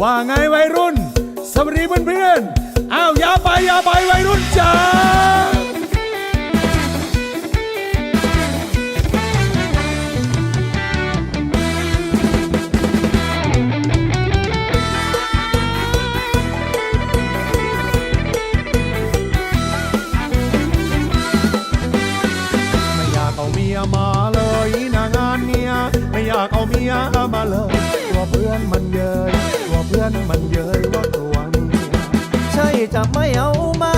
ว่าไงวัยรุ่น สวัสดีเพื่อนๆ อ้าวอย่าไปอย่าไปวัยรุ่นจ้าไม่อยากเอาเมียมาเลยนะงานเนี้ยไม่อยากเอาเมียมาเลย พื่อนมันเย้ยว่าตัวเมียใช่จะไม่เอามา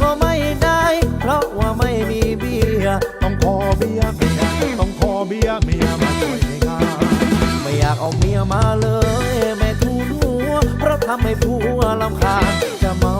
ก็ไม่ได้ เพราะว่าไม่มีเบียต้องขอเบียเมียต้องขอเบียเมียมาช่วยในงานไม่อยากเอาเมียมาเลย แม่ทูนหัวเพราะทำให้ผัวลำคาญจะเมา